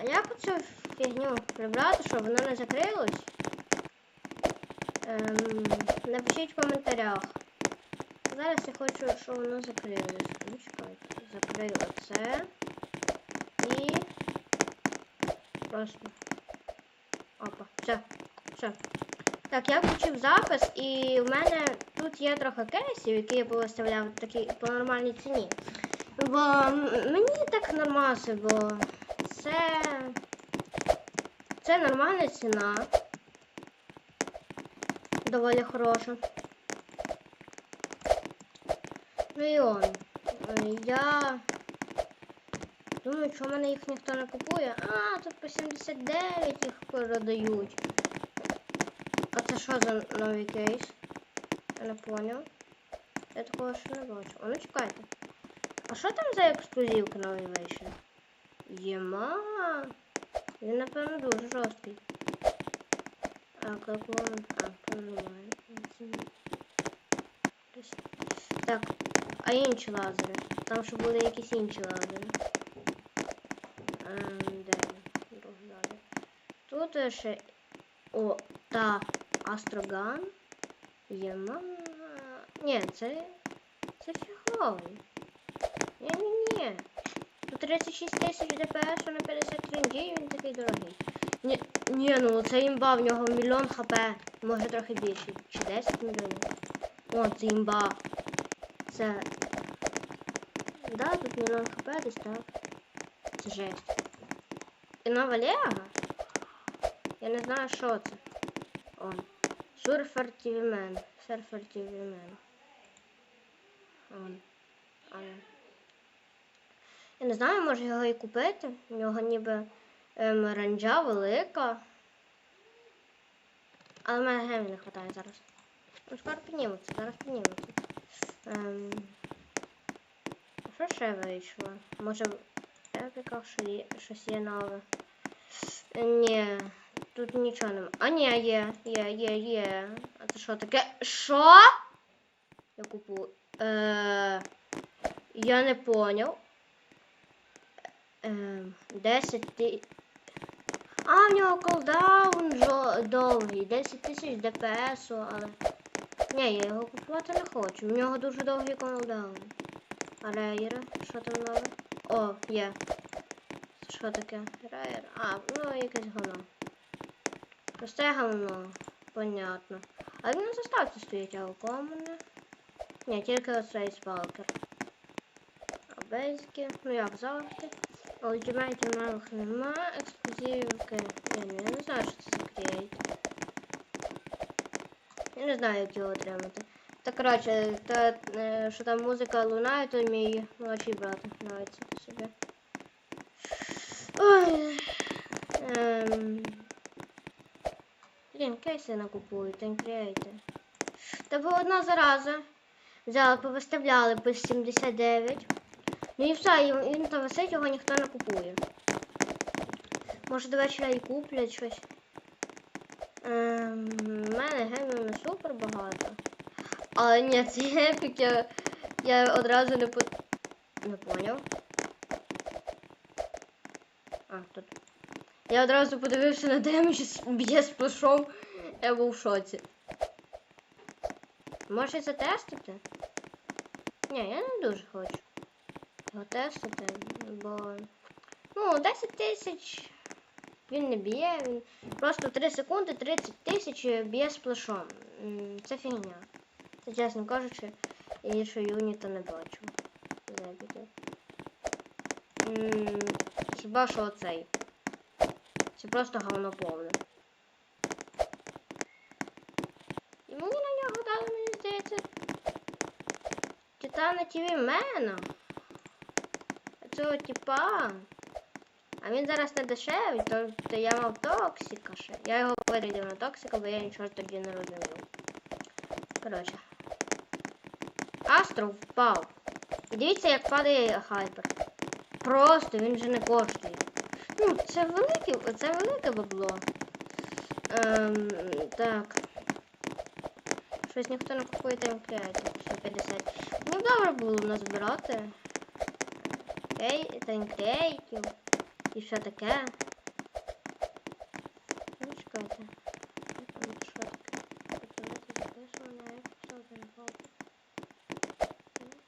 А як оцю фігню прибрати, щоб воно не закрилось? Ем, напишіть в коментарях. Зараз я хочу, щоб воно закрилось. Ну, чекайте. Закрию оце. І просто. Опа, все, все. Так, я включив запис, і в мене тут є трохи кейсів, які я повиставляв такі по нормальній ціні. Бо мені так нормаси, бо це. Це нормальна ціна. Доволі хороша. Ну і он. Я думаю, в мене їх ніхто не купує. А, тут по 79 їх продають. А це що за новий кейс? Я не поняв. Я такого ще не бачу. А ну чекайте. А що там за ексклюзивка новий вийшов? Єма. Він, напевно, дуже жорсткий. А як він? А, понимаю. Так, а інші лазери? Там ще були якісь інші лазери. Ем, де лазер. Тут ще. О, та Астроган. Єма. Ні, це. Це фіговий. Ні-ні-ні. Тут 36 тисяч ДПС на 53 G, він такий дорогий. Ні, ні, ну це імба, в нього мільйон хп. Може трохи більше. Чи 10 мільйонів. О, це імба. Це. Да, тут мільйон хп десь так. Це жесть. І нова Лего? Я не знаю, що це. О. Surfer TV Man. Surfer TV Man. Он. Але. Я не знаю, може його і купити. У нього ніби ем, велика. Але в мене гемі не вистачає зараз. Ну, скоро підніметься, зараз підніметься. Ем, що ще вийшло? Може в епіках щось є нове? Е, Ні, тут нічого немає. А ні, є, є, є, є. А це що таке? Що? Я купую. Е, я не поняв. Ем, 10 ти... А, в нього колдаун довгий. 10 тисяч ДПС, але. Ні, я його купувати не хочу. В нього дуже довгий колдаун. А рейер, що там нове? О, є. Що таке? Рейер? А, ну якесь говно. Просте говно. Понятно. А він на заставці стоїть, а у кого мене? Ні, тільки оцей спалкер. А бейзики, ну як завжди. Ultimate малих нема, ексклюзивки. Я не, я не знаю, що це за крейт. Я не знаю, як його отримати. Та коротше, та, е, що там музика лунає, то мій молодший брат нравиться собі. Ой. Ем... Блін, кейси накупую, та крейти. Та бо одна зараза. Взяли, повиставляли по 79. Ну і все, і він там висить, його ніхто не купує. Може до вечора і куплять щось. Ем, в мене гемів не супер багато. Але ні, цей епік я, я одразу не по... не поняв. А, тут. Я одразу подивився на демедж, б'є сплошом. Я був в шоці. Може затестити? Ні, я не дуже хочу його тестити, бо ну 10 тисяч він не б'є, він просто 3 секунди 30 тисяч б'є сплешом. М, Це фігня. Це чесно кажучи, я іншого юніта не бачу. Забіду. Хіба що оцей? Це просто говно повне. І мені на нього дали, мені здається. Титана TV Мена. Цього типа. А він зараз не дешевий, то, то я мав токсика ще. Я його вирядив на токсика, бо я нічого тоді не розумів. Коротше. Астро впав. І дивіться, як падає хайпер. Просто він вже не коштує. Ну, це велике, це велике бабло. Ем, так. Щось ніхто не купує таймкреатів 150. Мені б добре було назбирати танкей, танкейків і все таке. Ну. Що таке?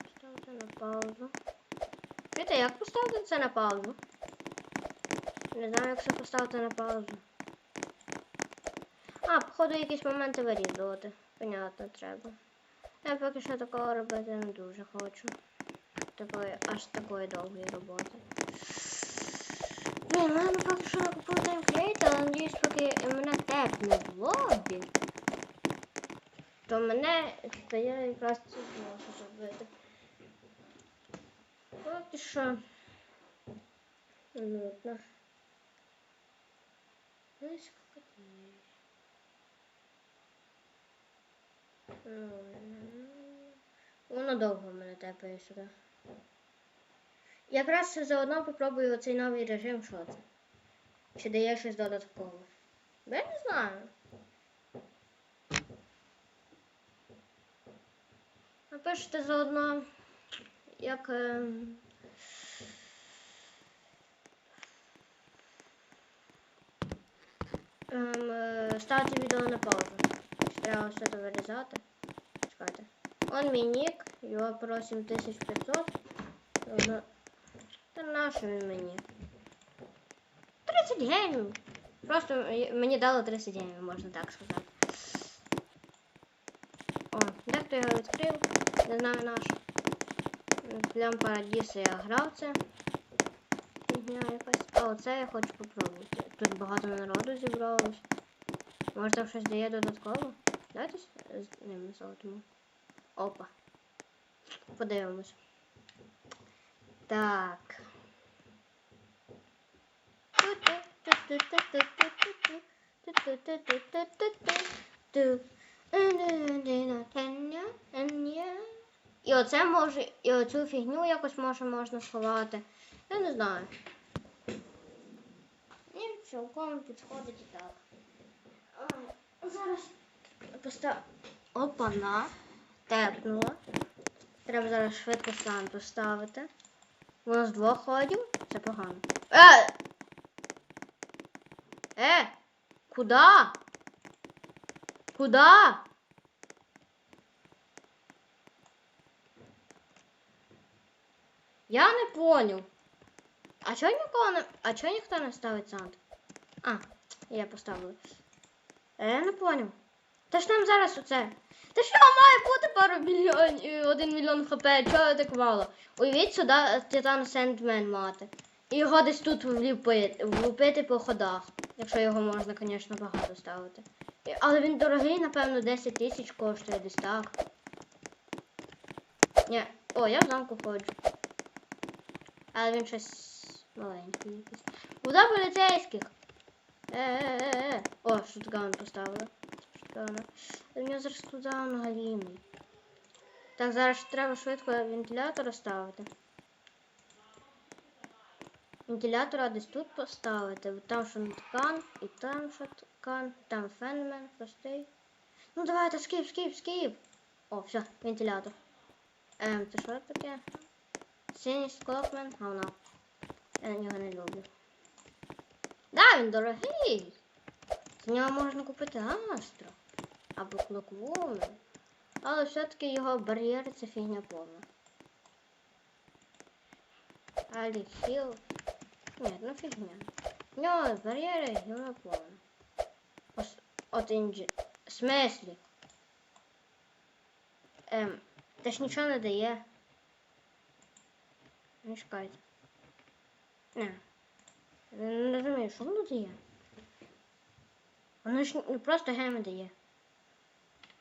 Поставте на паузу. Чуєте, як поставити це на паузу? Не знаю, як це поставити на паузу. А, походу якісь моменти вирізувати. Понятно, треба. Я поки що такого робити не дуже хочу. Такої, аж такої довгої роботи. Блін, в мене поки що купив таймкрейт, але надіюсь, поки мене тепне в лобі, то мене, то я якраз це зможу зробити. Поки що. Нудно. Знаєш, як це? Ну, Воно довго мене тепає сюди. Якраз заодно попробую оцей новий режим, що це. Чи дає щось додатково. Бо я не знаю. Напишите заодно, як. ем, ем, е, ставити відео на паузу. Треба все це вирізати. Чекайте. Он мій нік, його про 7500. Воно- Та нащо він мені? 30 гемів. Просто м- мені дали 30 гемів, можна так сказати. О, дехто його відкрив, не знаю наш. Плям Парадіса я грав це. А оце я хочу попробувати. Тут багато народу зібралось. Може там щось дає додатково? Давайте з ним золотимо. Опа. Подивимось. Так. І оце може, і оцю фігню якось може можна сховати. Я не знаю. Мені цілком підходить і так. Зараз постав. Опана. Тепнула. Треба зараз швидко стан поставити. Воно з двох ходів. Це погано. Е! Е! Куда? Куда? Я не понял. А чого нікого не. А чого ніхто не ставить саунд? А, я поставила. Е, Я не понял. Та ж нам зараз оце. Та що має бути пару мільйонів, один мільйон хп, чого так мало? Уявіть сюди Титан Сендмен мати. І його десь тут вліпити, влупити по ходах. Якщо його можна, звісно, багато ставити. І- Але він дорогий, напевно, 10 тисяч коштує десь так. Ні. О, я в замку ходжу. Але він щось маленький якийсь. Куда поліцейських? Е-е-е. О, шутган поставили. Шутгана. У нього зараз шутган галімий. Так, зараз треба швидко вентилятор ставити. Вентилятора десь тут поставити. Там шуткан, і там шуткан, там фенмен, простий. Ну давайте, скіп, скіп, скіп. О, все, вентилятор. Ем, це що таке? Синій склопмен, говно. Я нього не люблю. Да, він дорогий. З нього можна купити Астро або Клоквумен. Але все-таки його бар'єр це фігня повна. Алі Хіл. Ні, ну фігня. В нього бар'єри гівно повне. Ос- От інджі. Смислі? Ем, та ж нічого не дає. Не чекайте. Не. Не розумію, що воно дає. Воно ж просто геми дає.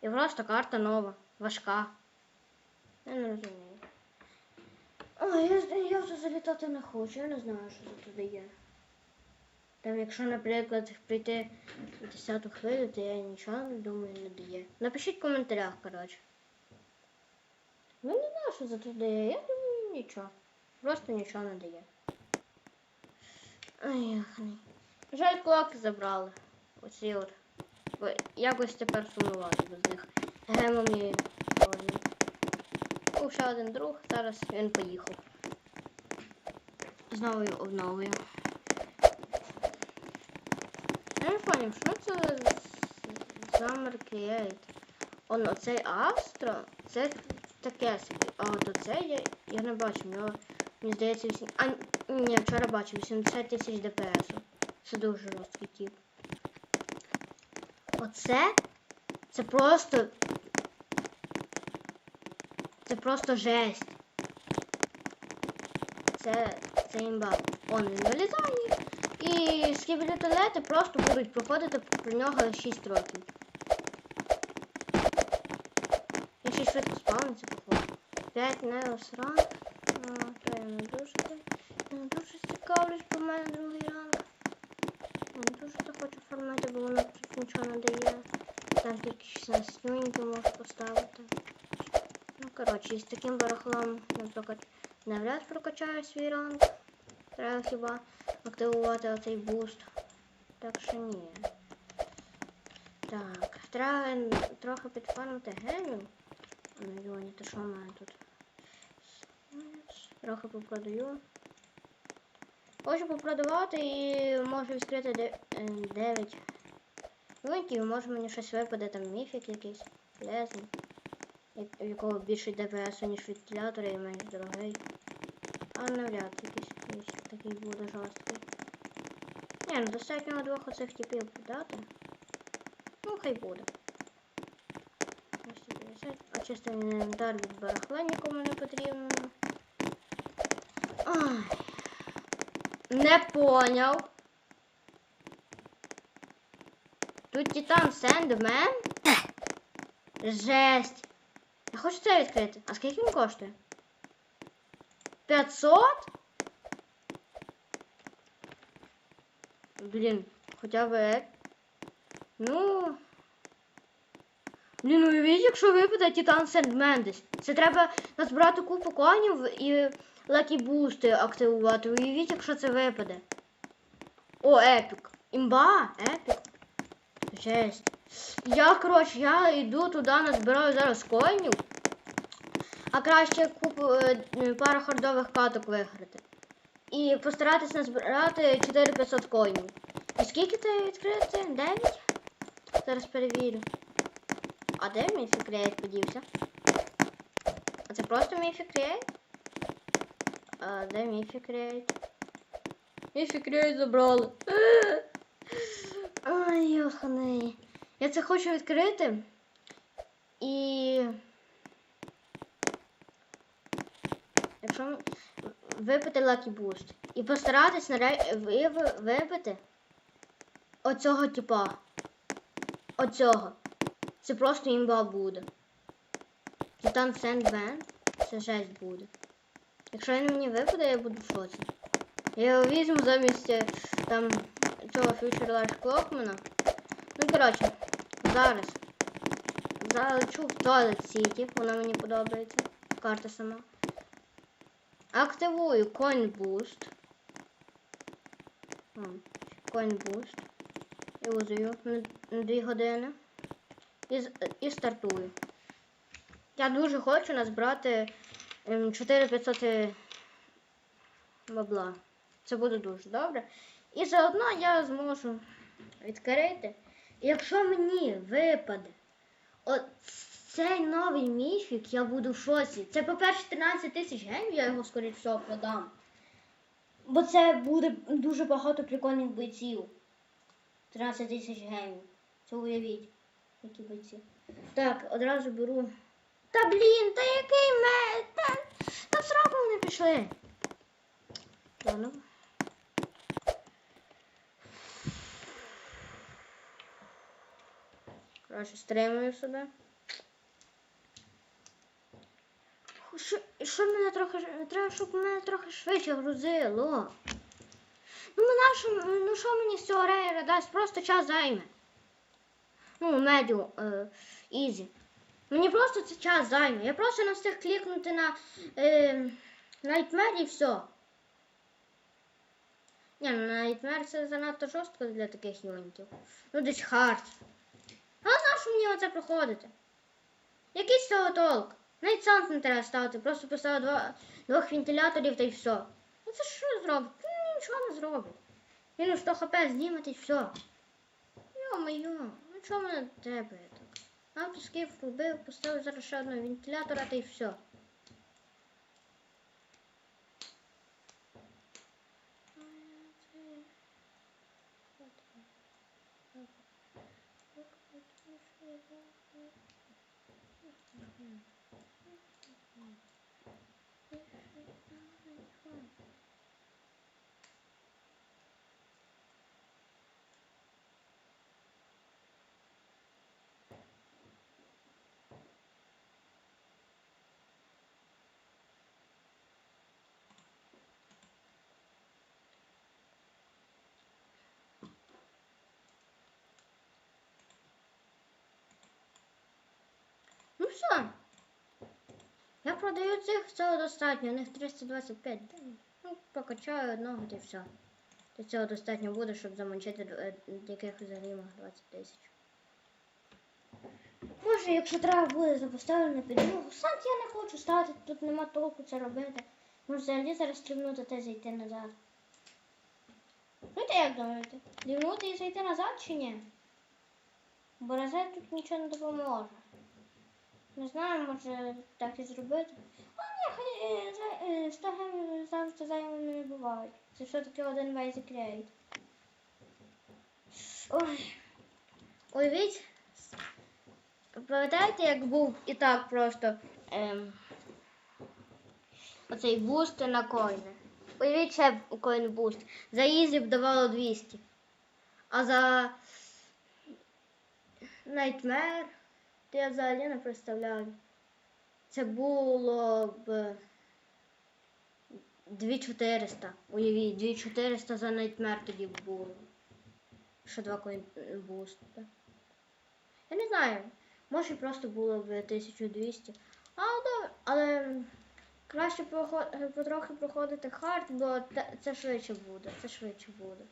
І просто карта нова, важка. Я не розумію. Ой, я, я вже залітати не хочу, я не знаю, що тут туди є. Там, якщо, наприклад, прийти в 10 хвилю, то я нічого не думаю не дає. Напишіть в коментарях, коротше. Ну не знаю, що за тут дає, я думаю нічого. Просто нічого не дає. Ай, яхний. Жаль, клоки забрали. Оці от. Бо якось тепер сумувати без них. Гемом і Ой. Був ще один друг, зараз він поїхав. З новою обновою. Я не поняв, що це з- Summer Он оцей Астро, це таке собі. А от оце я, я не бачу, в мені здається, 8... А, ні, вчора бачив, 80 тисяч ДПС. Це дуже жорсткий тип. Оце, це просто... Це просто жесть. Це, це імба. Он він вилітає. І скібілітолети просто будуть проходити про нього 6 років. Я ще швидко спавниться, походу. 5 неос ранг. То я не дуже. Не дуже цікавлюсь, в мене другий ранг. Не дуже то хочу формати, бо воно тут нічого не дає. Там 16 юнітів можу поставити. Ну, коротше, з таким барахлом, наприклад, навряд прокачаю свій ранг. Треба хіба активувати оцей буст. Так що ні. Так, треба трохи підфармити на мільйоні, то що в мене тут? Трохи попродаю. Хочу попродавати і можу відкрити де- е, 9 юнітів, може мені щось випаде, там міфік якийсь, лезний, як- у якого більше ДПС, ніж вентилятора і менш дорогий. А навряд якийсь, якийсь такий буде жорсткий. Ні, ну достатньо двох оцих типів подати. Ну, хай буде. 250. Очистив інвентар від барахла нікому не потрібно. Ай. Не поняв. Тут Титан Сендмен? Жесть. Я хочу це відкрити. А скільки він коштує? 500? Блін, хоча б. Ну. Блін, уявіть, якщо випаде Титан Сендмен десь. Це треба назбирати купу конів і лакі бусти активувати. Уявіть, якщо це випаде. О, епік. Імба, епік. Жесть. Я, коротше, я йду туди, назбираю зараз коїнів. А краще купу е, пару хардових каток виграти. І постаратись назбирати 4500 коїнів. І скільки це відкрити? 9? Зараз перевірю. А де мій фікрейт подівся? А це просто мій фікрейт? А де мій фікрейт? Мій фікрейт забрали. Ай, йоханий. Я це хочу відкрити. І. Якщо випити Lucky Boost. І постаратись наре... ви- ви- випити оцього типа. Оцього. Це просто імба буде. Титан Сендмен. Це жесть буде. Якщо він мені випаде, я буду в шоці. Я його візьму замість е, там цього Future Large Clockmana. Ну, коротше, зараз залечу в Toilet City, вона мені подобається. Карта сама. Активую Coin Boost. Coin Boost. Юзую на, на 2 години. І, і стартую. Я дуже хочу назбирати ем, 4500 бабла. Це буде дуже добре. І заодно я зможу відкрити. Якщо мені випаде от цей новий міфік, я буду в шоці. Це, по-перше, 13 тисяч генів, я його, скоріше всього, продам. Бо це буде дуже багато прикольних бойців. 13 тисяч генів. Це уявіть, які бойці. Так, одразу беру. Та блін, та який ме. Та, та в сраку вони пішли. Коротше, стримую себе. Що, що мене трохи треба, щоб мене трохи швидше грузило. Ну, що, ну що мені з цього рейера дасть? Просто час займе. Ну, медіу, е, ізі. Мені просто це час займе. Я просто не встиг клікнути на е, Nightmare і все. Ні, ну Nightmare це занадто жорстко для таких юнітів. Ну десь хард. А на що мені оце проходити? Який з цього толк? Навіть сант не треба ставити, просто поставив два, двох вентиляторів та й все. Ну це що зробить? Ну нічого не зробить. Мінус 100 хп знімете і все. Йо-моє, ну чого мене тебе Автоскіф робив, поставив зараз ще одного вентилятора та й все. Ну все. Я продаю цих, цього достатньо. У них 325. Ну, покачаю одного й все. Та цього достатньо буде, щоб замочити е, яких взагалі 20 тисяч. Може, якщо треба буде запоставити на підлогу. Сам я не хочу ставити, тут нема толку це робити. Може взагалі зараз стрибнути та зайти назад. Ну ти як думаєте? Дівнути і зайти назад чи ні? Бо розет тут нічого не допоможе. Не знаю, може так і зробити. А ні, хай за- 100 гемів завжди займами не бувають. Це все-таки один basic rate. Ой. Уявіть. Пам'ятаєте, як був і так просто ем, оцей буст на коїни? Уявіть ще коін буст. За ізі б давало 200. А за Nightmare то я взагалі не представляю. Це було б 2400. Уявіть, 2400 за Nightmare тоді було. Ще два коін буста. Я не знаю. Може просто було б 1200. Але, але краще потрохи проходити хард, бо це швидше буде. Це швидше буде.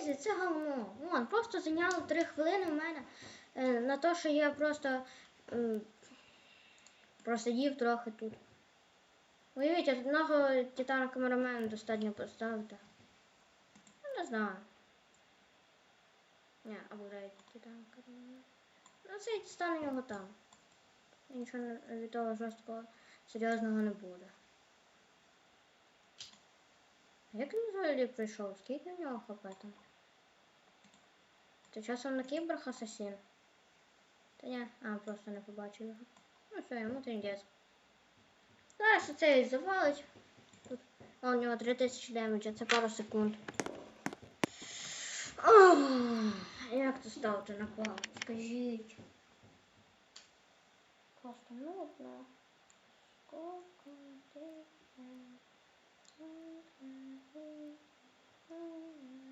Ізі, це говно. Вон, просто зайняло 3 хвилини в мене е, на те, що я просто е, просидів трохи тут. Уявіть, одного титана камерамена достатньо поставити. Ну, не знаю. Ні, або дай титан камерамен. Ну, це стане його там. Нічого від того жорсткого серйозного не буде. А Як він взагалі прийшов? Скільки в нього хп там? Ти часом на кіберг асасін? Та ні, а, просто не побачив його. Ну все, йому трендець. Зараз цей завалить. Тут. О, у нього 3000 демеджа, це пару секунд. Ох, як це ставити на паузу? Скажіть. Просто нудно. Сколько ти коли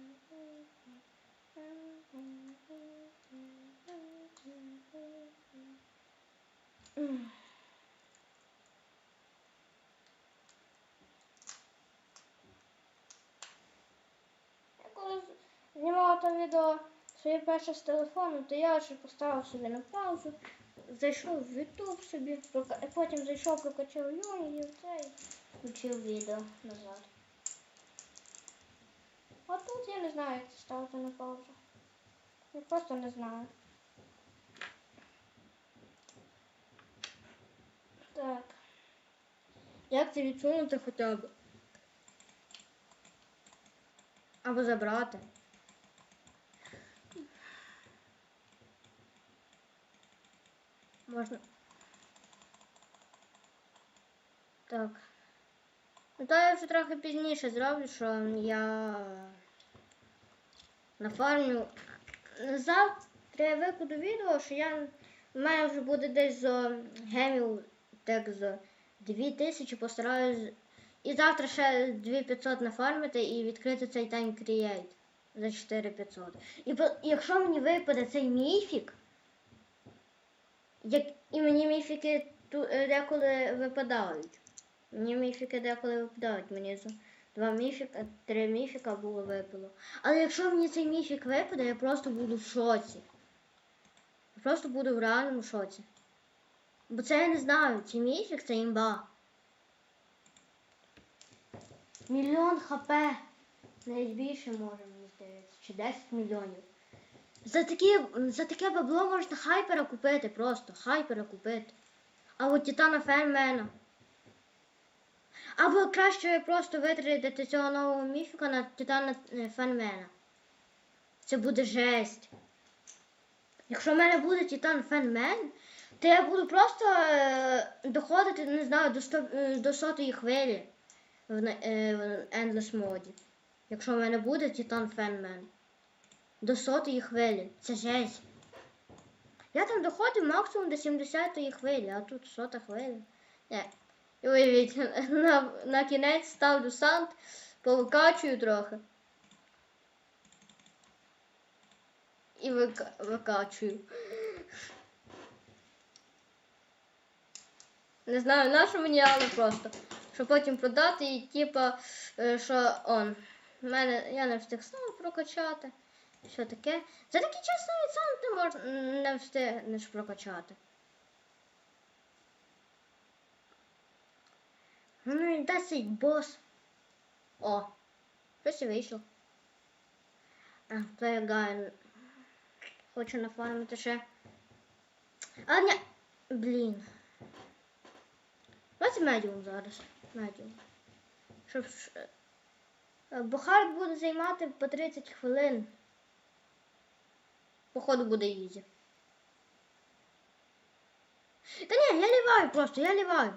знімала там відео своє перше з телефону, то я ще поставив собі на паузу, зайшов в YouTube собі, потім зайшов, прокачав Юні і цей включив відео назад. А тут я не знаю, як це ставити на паузу. Я просто не знаю. Так. Як це відсунути хоча б? Або забрати. Можна. Так. Ну то я вже трохи пізніше зроблю, що я нафармлю. Завтра я викладу відео, що я в мене вже буде десь за гемів, так за 2000 постараюсь. І завтра ще 2500 нафармити і відкрити цей Time Create за 4500. І якщо мені випаде цей міфік, як і мені міфіки е, деколи випадають. Мені міфіки деколи випадають. Мені два міфіка, три міфіка було випало. Але якщо мені цей міфік випаде, я просто буду в шоці. Я просто буду в реальному шоці. Бо це я не знаю, цей міфік це імба. Мільйон хп. Навіть більше може, мені здається. Чи 10 мільйонів. За такі, за таке бабло можна хайпера купити просто. Хайпера купити. Або Титана Фенмена. Або краще просто витратити цього нового міфіка на Титана е, Фенмена. Це буде жесть. Якщо в мене буде Титан Фенмен, то я буду просто е, доходити, не знаю, до, сто, е, до сотої хвилі в, в Endless моді. Якщо в мене буде Титан Фенмен. До сотої хвилі. Це жесть. Я там доходив максимум до 70-ї хвилі, а тут сота хвиля. Не. І уявіть, на, на кінець ставлю сант, повикачую трохи. І вика, викачую. Не знаю, на що мені, але просто. Щоб потім продати і типа, е, що он. Мене я не встиг сам прокачати. Що таке? За такий час навіть сам ти мож, не встигнеш прокачати. Ну і 10 бос. О, щось вийшло. Player Хочу нафармити ще. А, ні. Блін. Давайте медіум зараз. Медіум. Щоб. е, Бо хард буде займати по 30 хвилин. Походу буде ізі. Та ні, я ліваю просто, я ліваю.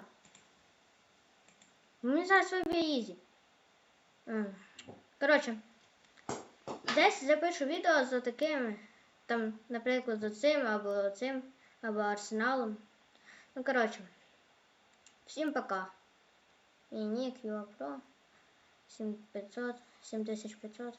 Мені зараз виб'є ізі. М. Коротше, десь запишу відео за такими, там, наприклад, за цим, або цим, або арсеналом. Ну, коротше, всім пока. І нік, Юа Про, 7500, 7500.